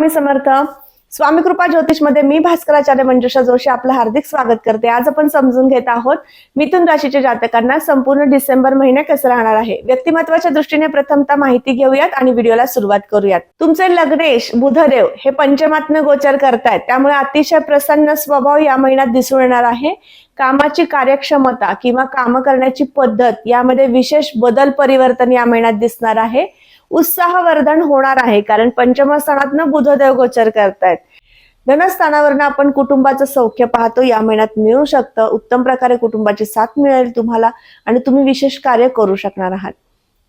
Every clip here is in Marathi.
स्वामी समर्थ. स्वामी कृपा ज्योतिषमध्ये मी भास्कराचार्य मंजुषा जोशी आपलं हार्दिक स्वागत करते. आज आपण समजून घेत आहोत मिथुन राशीच्या जातकांना संपूर्ण डिसेंबर महिना कसं राहणार आहे? व्यक्तिमत्वाच्या दृष्टीने प्रथमतः माहिती घेऊयात आणि व्हिडिओला सुरुवात करूयात. तुमचे लग्नेश बुधदेव हे पंचमात्न गोचर करतायत. त्यामुळे अतिशय प्रसन्न स्वभाव या महिन्यात दिसून येणार आहे. कामाची कार्यक्षमता किंवा काम करण्याची पद्धत यामध्ये विशेष बदल परिवर्तन या महिन्यात दिसणार आहे. उत्साहवर्धन होणार आहे कारण पंचमस्थानातनं बुधदेव गोचर करतायत. धनस्थानावरनं आपण कुटुंबाचं सौख्य पाहतो या महिन्यात मिळू शकतं. उत्तम प्रकारे कुटुंबाची साथ मिळेल तुम्हाला आणि तुम्ही विशेष कार्य करू शकणार आहात.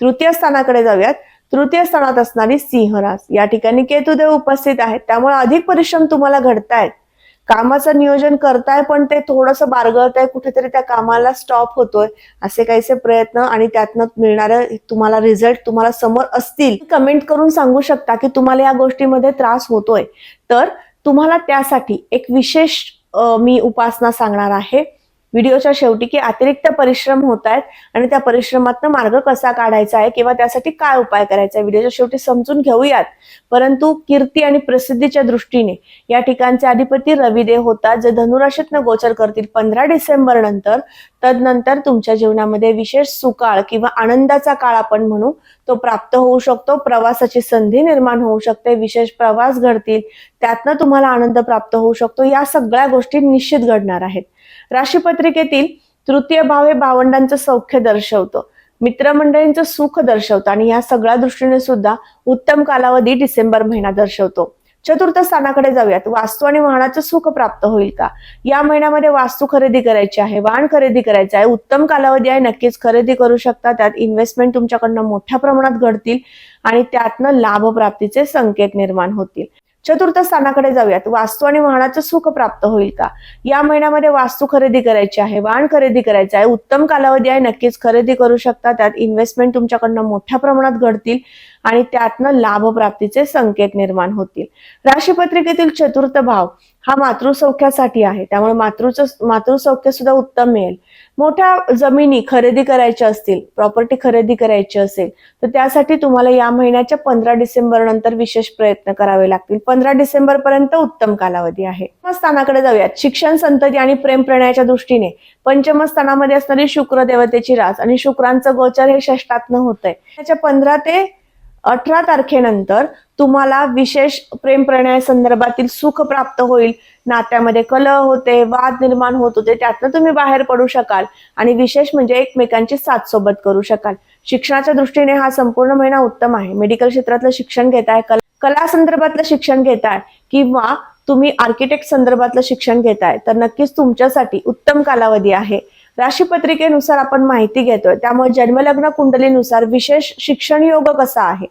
तृतीय स्थानाकडे जाऊयात. तृतीय स्थानात असणारी सिंहरास या ठिकाणी केतुदेव उपस्थित आहेत. त्यामुळे अधिक परिश्रम तुम्हाला घडतायत. कामाचं नियोजन करताय पण ते थोडंसं बारगळत आहे कुठेतरी त्या कामाला स्टॉप होतोय असे काहीसे प्रयत्न आणि त्यातनं मिळणारे तुम्हाला रिझल्ट तुम्हाला समोर असतील. कमेंट करून सांगू शकता की तुम्हाला या गोष्टीमध्ये त्रास होतोय. तर तुम्हाला त्यासाठी एक विशेष मी उपासना सांगणार आहे. व्हिडिओच्या शेवटी की अतिरिक्त परिश्रम होत आहेत आणि त्या परिश्रमातनं मार्ग कसा काढायचा आहे किंवा त्यासाठी काय उपाय करायचा आहे व्हिडिओच्या शेवटी समजून घेऊयात. परंतु कीर्ती आणि प्रसिद्धीच्या दृष्टीने या ठिकाणचे अधिपती रविदेव होतात जे धनुराशीतनं गोचर करतील पंधरा डिसेंबर नंतर. तदनंतर तुमच्या जीवनामध्ये विशेष सुकाळ किंवा आनंदाचा काळ आपण म्हणू तो प्राप्त होऊ शकतो प्रवासाची संधी निर्माण होऊ शकते विशेष प्रवास घडतील त्यातनं तुम्हाला आनंद प्राप्त होऊ शकतो या सगळ्या गोष्टी निश्चित घडणार आहेत. राशीपत्रिकेतील तृतीय भाव हे भावंडांचं सौख्य दर्शवतं. मित्रमंडळींचं सुख दर्शवतं आणि या सगळ्या दृष्टीने सुद्धा उत्तम कालावधी डिसेंबर महिना दर्शवतो. चतुर्थ स्थानाकडे जाऊयात. वास्तू आणि वाहनाचं सुख प्राप्त होईल का? या महिन्यामध्ये वास्तू खरेदी करायची आहे वाहन खरेदी करायचं आहे उत्तम कालावधी आहे नक्कीच खरेदी करू शकता. त्यात इन्व्हेस्टमेंट तुमच्याकडनं मोठ्या प्रमाणात घडतील आणि त्यातनं लाभ प्राप्तीचे संकेत निर्माण होतील. चतुर्थ स्थानाकडे जाऊयात. वास्तू आणि वाहनाचं सुख प्राप्त होईल का? या महिन्यामध्ये वास्तू खरेदी करायची आहे वाहन खरेदी करायचं आहे उत्तम कालावधी आहे नक्कीच खरेदी करू शकता. त्यात इन्व्हेस्टमेंट तुमच्याकडनं मोठ्या प्रमाणात घडतील. आणि त्यातनं लाभप्राप्तीचे संकेत निर्माण होतील. राशीपत्रिकेतील चतुर्थ भाव हा मातृसौख्यासाठी आहे. त्यामुळे मातृचं मातृसौख्य सुद्धा उत्तम मिळेल. मोठ्या जमिनी खरेदी करायच्या असतील प्रॉपर्टी खरेदी करायची असेल तर त्यासाठी तुम्हाला या महिन्याच्या पंधरा डिसेंबर नंतर विशेष प्रयत्न करावे लागतील. पंधरा डिसेंबर पर्यंत उत्तम कालावधी आहे. स्थानाकडे जाऊयात. शिक्षण संतती आणि प्रेम प्रणयाच्या दृष्टीने पंचम स्थानामध्ये असणारी शुक्र देवतेची रास आणि शुक्रांचं गोचर हे षष्टातनं होत आहे त्याच्या पंधरा ते अठरा तारखेनंतर तुम्हाला विशेष प्रेमप्रणया संदर्भातील सुख प्राप्त होईल. नात्यामध्ये कलह होते वाद निर्माण होत होते त्यातनं तुम्ही बाहेर पडू शकाल आणि विशेष म्हणजे एकमेकांची साथ सोबत करू शकाल. शिक्षणाच्या दृष्टीने हा संपूर्ण महिना उत्तम आहे. मेडिकल क्षेत्रातलं शिक्षण घेताय कला कला संदर्भातलं शिक्षण घेताय किंवा तुम्ही आर्किटेक्ट संदर्भातलं शिक्षण घेताय तर नक्कीच तुमच्यासाठी उत्तम कालावधी आहे. राशीपत्रिकेनुसार आपण माहिती घेतोय. त्यामुळे जन्मलग्न कुंडलीनुसार विशेष शिक्षण योग कसा आहे?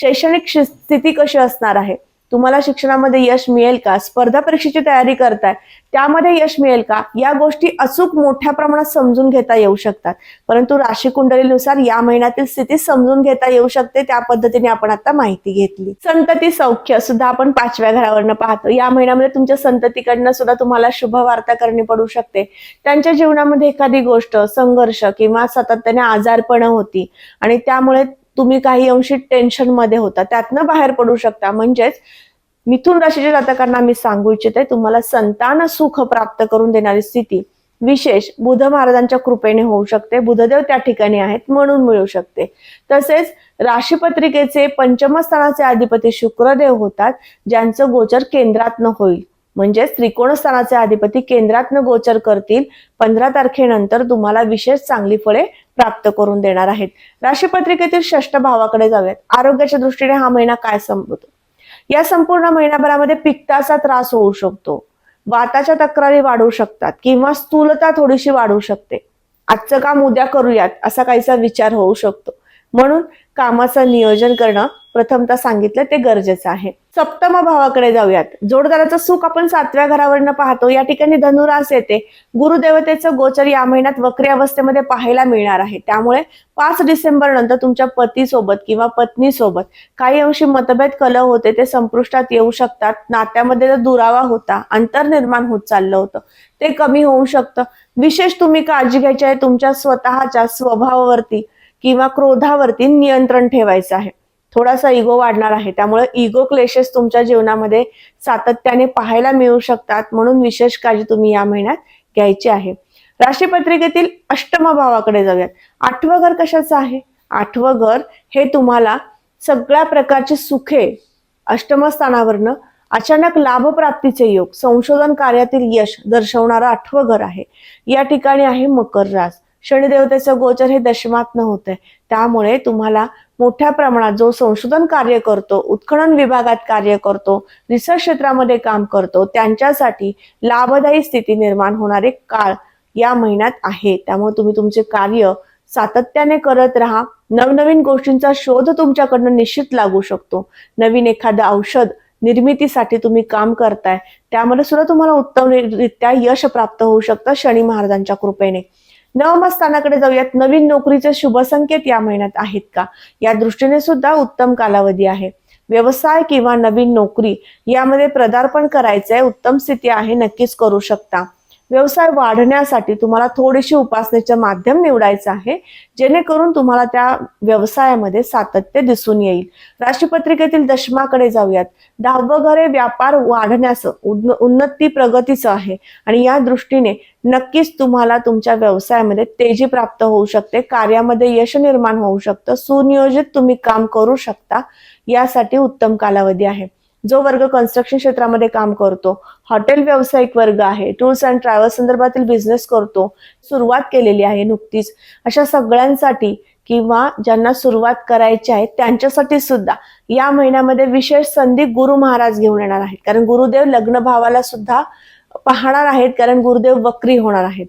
शैक्षणिक शि- स्थिती कशी असणार आहे? तुम्हाला शिक्षणामध्ये यश मिळेल का? स्पर्धा परीक्षेची तयारी करताय. त्यामध्ये यश मिळेल का? या गोष्टी अचूक मोठ्या प्रमाणात समजून घेता येऊ शकतात. परंतु राशी कुंडलीनुसार या महिन्यातील स्थिती समजून घेता येऊ शकते. त्या पद्धतीने आपण आता माहिती घेतली. संतती सौख्य सुद्धा आपण पाचव्या घरावरनं पाहतो. या महिन्यामध्ये तुमच्या संततीकडनं सुद्धा तुम्हाला शुभ वार्ता करणी पडू शकते. त्यांच्या जीवनामध्ये एखादी गोष्ट संघर्ष किंवा सातत्याने आजारपण होती आणि त्यामुळे तुम्ही काही अंशी टेन्शनमध्ये होता. त्यातनं बाहेर पडू शकता. म्हणजेच मिथुन राशीच्या जातकांना मी सांगू इच्छिते तुम्हाला संतान सुख प्राप्त करून देणारी स्थिती विशेष बुध महाराजांच्या कृपेने होऊ शकते. बुधदेव त्या ठिकाणी आहेत म्हणून मिळू शकते. तसेच राशीपत्रिकेचे पंचमस्थानाचे अधिपती शुक्रदेव होतात ज्यांचं गोचर केंद्रातनं होईल. म्हणजेच त्रिकोणस्थानाचे अधिपती केंद्रातनं गोचर करतील. पंधरा तारखेनंतर तुम्हाला विशेष चांगली फळे प्राप्त करून देणार आहेत. राशीपत्रिकेतील षष्ठ भावाकडे जाऊयात. आरोग्याच्या दृष्टीने हा महिना काय संपवतो? या संपूर्ण महिनाभरामध्ये पित्ताचा त्रास होऊ शकतो. वाताच्या तक्रारी वाढू शकतात किंवा स्थूलता थोडीशी वाढू शकते. आजचं काम उद्या करूयात असा काहीसा विचार होऊ शकतो. म्हणून कामाचं नियोजन करणं प्रथमतः सांगितलं ते गरजेचं आहे. सप्तम भावाकडे जाऊयात. जोडदाराचं सुख आपण सातव्या घरावरनं पाहतो. या ठिकाणी धनुरास येते. गुरुदेवतेचं गोचर या महिन्यात वक्री अवस्थेमध्ये पाहायला मिळणार आहे. त्यामुळे पाच डिसेंबर नंतर तुमच्या पतीसोबत किंवा पत्नीसोबत काही अंशी मतभेद कलह होते ते संपुष्टात येऊ शकतात. नात्यामध्ये जर दुरावा होता. अंतर निर्माण होत चाललं होतं. ते कमी होऊ शकतं. विशेष तुम्ही काळजी घ्यायची आहे. तुमच्या स्वतःच्या स्वभावावरती किंवा क्रोधावरती नियंत्रण ठेवायचं आहे. थोडासा इगो वाढणार आहे. त्यामुळे इगो क्लेशेस तुमच्या जीवनामध्ये सातत्याने पाहायला मिळू शकतात म्हणून विशेष काळजी तुम्ही या महिन्यात घ्यायची आहे. राशीपत्रिकेतील अष्टम भावाकडे जाऊयात. आठवं घर कशाचं आहे? आठवं घर हे तुम्हाला सगळ्या प्रकारची सुखे अष्टमस्थानावरनं अचानक लाभप्राप्तीचे योग संशोधन कार्यातील यश दर्शवणारं आठवं घर आहे. या ठिकाणी आहे मकर रास. शनिदेवतेचं गोचर हे दशमात होतंय त्यामुळे तुम्हाला मोठ्या प्रमाणात जो संशोधन कार्य करतो उत्खनन विभागात कार्य करतो रिसर्च क्षेत्रामध्ये काम करतो त्यांच्यासाठी लाभदायी स्थिती निर्माण होणारे काळ या महिन्यात आहे. त्यामुळे तुम्ही तुमचे कार्य सातत्याने करत राहा. नवनवीन गोष्टींचा शोध तुमच्याकडनं निश्चित लागू शकतो. नवीन एखादं औषध निर्मितीसाठी तुम्ही काम करताय. त्यामध्ये सुद्धा तुम्हाला उत्तमरित्या यश प्राप्त होऊ शकतं शनी महाराजांच्या कृपेने. नवमस्थानाकडे जाऊयात. नवीन नोकरीचे शुभ संकेत या महिन्यात आहेत का? या दृष्टीने सुद्धा उत्तम कालावधी आहे. व्यवसाय किंवा नवीन नोकरी यामध्ये पदार्पण करायचंय उत्तम स्थिती आहे नक्कीच करू शकता. व्यवसाय वाढण्यासाठी तुम्हाला थोडीशी उपासनेचं माध्यम निवडायचं आहे जेणेकरून तुम्हाला त्या व्यवसायामध्ये सातत्य दिसून येईल. राशीपत्रिकेतील दशमाकडे जाऊयात. दहावं घर हे व्यापार वाढण्याचं उन्न- उन्नती प्रगतीचं आहे आणि या दृष्टीने नक्कीच तुम्हाला तुमच्या व्यवसायामध्ये तेजी प्राप्त होऊ शकते कार्यामध्ये यश निर्माण होऊ शकतं सुनियोजित तुम्ही काम करू शकता यासाठी उत्तम कालावधी आहे. जो वर्ग कन्स्ट्रक्शन क्षेत्रामध्ये काम करतो हॉटेल व्यावसायिक वर्ग आहे टूर्स अँड ट्रॅव्हल्स संदर्भातील बिझनेस करतो सुरुवात केलेली आहे नुकतीच. अशा सगळ्यांसाठी किंवा ज्यांना सुरुवात करायची आहे त्यांच्यासाठी सुद्धा या महिन्यामध्ये विशेष संधी गुरु महाराज घेऊन येणार आहेत. कारण गुरुदेव लग्न भावाला सुद्धा पाहणार आहेत कारण गुरुदेव वक्री होणार आहेत.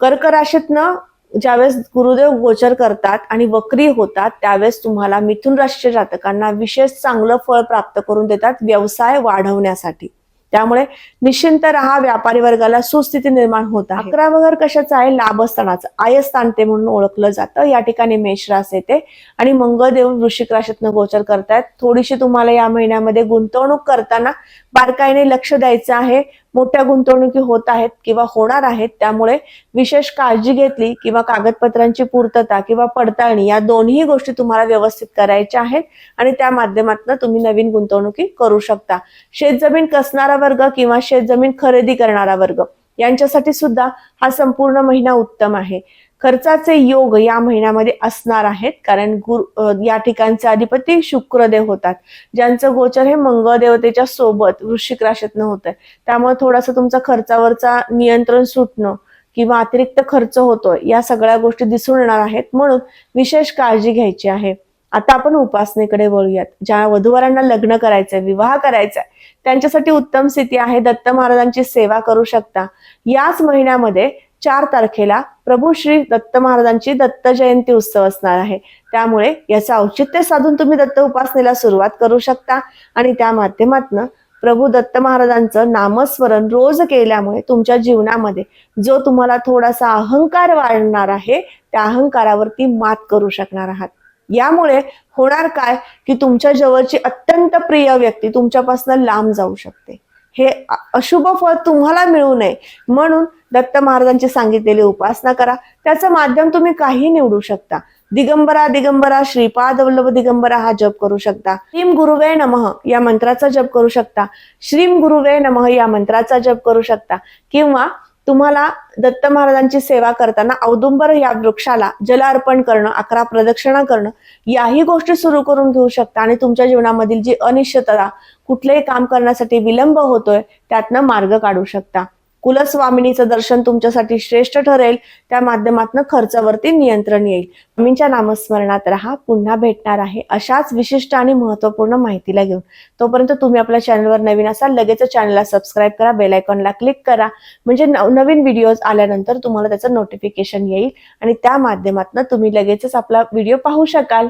कर्क राशीतनं ज्यावेळेस गुरुदेव गोचर करतात आणि वक्री होतात त्यावेळेस तुम्हाला मिथुन राशीच्या जातकांना विशेष चांगलं फळ प्राप्त करून देतात व्यवसाय वाढवण्यासाठी. त्यामुळे निश्चिंत राहा व्यापारी वर्गाला सुस्थिती निर्माण होत अकरा वगैरे कशाचं आहे? लाभस्थानाचं. आयस्थान ते म्हणून ओळखलं जातं. या ठिकाणी मेष रास येते आणि मंगळदेव वृश्चिक राशीतनं गोचर करतायत. थोडीशी तुम्हाला या महिन्यामध्ये गुंतवणूक करताना बारकाईने लक्ष द्यायचं आहे. मोठ्या गुंतवणुकी होत आहेत किंवा होणार आहेत त्यामुळे विशेष काळजी घेतली किंवा कागदपत्रांची पूर्तता किंवा पडताळणी या दोन्ही गोष्टी तुम्हाला व्यवस्थित करायच्या आहेत आणि त्या माध्यमातून तुम्ही नवीन गुंतवणुकी करू शकता. शेतजमीन कसणारा वर्ग किंवा शेतजमीन खरेदी करणारा वर्ग? यांच्यासाठी सुद्धा हा संपूर्ण महिना उत्तम आहे. खर्चाचे योग या महिन्यामध्ये असणार आहेत. कारण गुरु या ठिकाणचे अधिपती शुक्रदेव होतात. ज्यांचं गोचर हे मंगळ देवतेच्या सोबत वृश्चिक राशीतनं होत आहे त्यामुळे थोडासा तुमचा खर्चावरचा नियंत्रण सुटणं किंवा अतिरिक्त खर्च होतोय या सगळ्या गोष्टी दिसून येणार आहेत. म्हणून विशेष काळजी घ्यायची आहे. आता आपण उपासनेकडे वळूयात. ज्या वधूवरांना लग्न करायचंय विवाह करायचाय त्यांच्यासाठी उत्तम स्थिती आहे. दत्त महाराजांची सेवा करू शकता. याच महिन्यामध्ये चार तारखेला प्रभू श्री दत्त महाराजांची दत्त जयंती उत्सव असणार आहे. त्यामुळे याचं औचित्य साधून तुम्ही दत्त उपासनेला सुरुवात करू शकता. आणि त्या माध्यमातून प्रभू दत्त महाराजांचं नामस्मरण रोज केल्यामुळे तुमच्या जीवनामध्ये जो तुम्हाला थोडासा अहंकार वाढणार आहे त्या अहंकारावरती मात करू शकणार आहात. यामुळे होणार काय? की तुमच्या जवळची अत्यंत प्रिय व्यक्ती तुमच्यापासून लांब जाऊ शकते. हे अशुभ फळ तुम्हाला मिळू नये. म्हणून दत्त महाराजांची सांगितलेली उपासना करा. त्याचं माध्यम तुम्ही काही निवडू शकता. दिगंबरा दिगंबरा श्रीपाद वल्लभ दिगंबरा हा जप करू शकता. श्रीम गुरुवे नमः या मंत्राचा जप करू शकता. श्रीम गुरुवे नमः या मंत्राचा जप करू शकता. किंवा तुम्हाला दत्त महाराजांची सेवा करताना औदुंबर या वृक्षाला जल अर्पण करणं अकरा प्रदक्षिणा करणं याही गोष्टी सुरू करून घेऊ शकता आणि तुमच्या जीवनामधील जी अनिश्चितता कुठलेही काम करण्यासाठी विलंब होतोय त्यातनं मार्ग काढू शकता. कुलस्वामिनीचं दर्शन तुमच्यासाठी श्रेष्ठ ठरेल. त्या माध्यमातून खर्चावरती नियंत्रण येईल. स्वामींच्या नामस्मरणात राहा. पुन्हा भेटणार आहे अशाच विशिष्ट आणि महत्त्वपूर्ण माहितीला घेऊन. तोपर्यंत तुम्ही आपल्या चॅनलवर नवीन असाल लगेच चॅनलला सबस्क्राईब करा बेल आयकॉनला क्लिक करा. म्हणजे नवनवीन व्हिडिओज आल्यानंतर तुम्हाला त्याचं नोटिफिकेशन येईल आणि त्या माध्यमातून तुम्ही लगेचच आपला व्हिडिओ पाहू शकाल.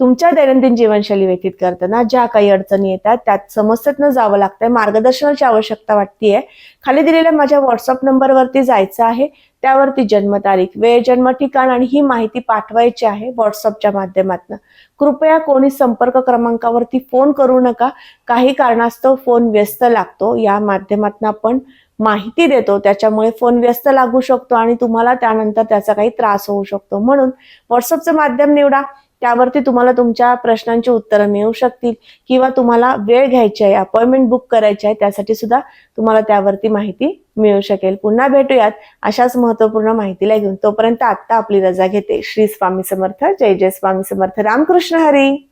तुमच्या दैनंदिन जीवनशैली व्यतीत करताना ज्या काही अडचणी येतात त्यात समस्येतनं जावं लागतंय मार्गदर्शनाची आवश्यकता वाटतीये. खाली दिलेल्या माझ्या व्हॉट्सअप नंबरवरती जायचं आहे. त्यावरती जन्मतारीख वेळ जन्म ठिकाण आणि ही माहिती पाठवायची आहे व्हॉट्सअपच्या माध्यमातून. कृपया कोणी संपर्क क्रमांकावरती फोन करू नका. काही कारणास्तव फोन व्यस्त लागतो. या माध्यमातून आपण माहिती देतो. त्याच्यामुळे फोन व्यस्त लागू शकतो आणि तुम्हाला त्यानंतर त्याचा काही त्रास होऊ शकतो. म्हणून व्हॉट्सअपचं माध्यम निवडा. त्यावरती तुम्हाला तुमच्या प्रश्नांची उत्तरं मिळू शकतील किंवा तुम्हाला वेळ घ्यायची आहे अपॉइंटमेंट बुक करायची आहे त्यासाठी सुद्धा तुम्हाला त्यावरती माहिती मिळू शकेल. पुन्हा भेटूयात अशाच महत्त्वपूर्ण माहितीला घेऊन. तोपर्यंत आत्ता आपली रजा घेते. श्री स्वामी समर्थ. जय जय स्वामी समर्थ. रामकृष्ण हरी.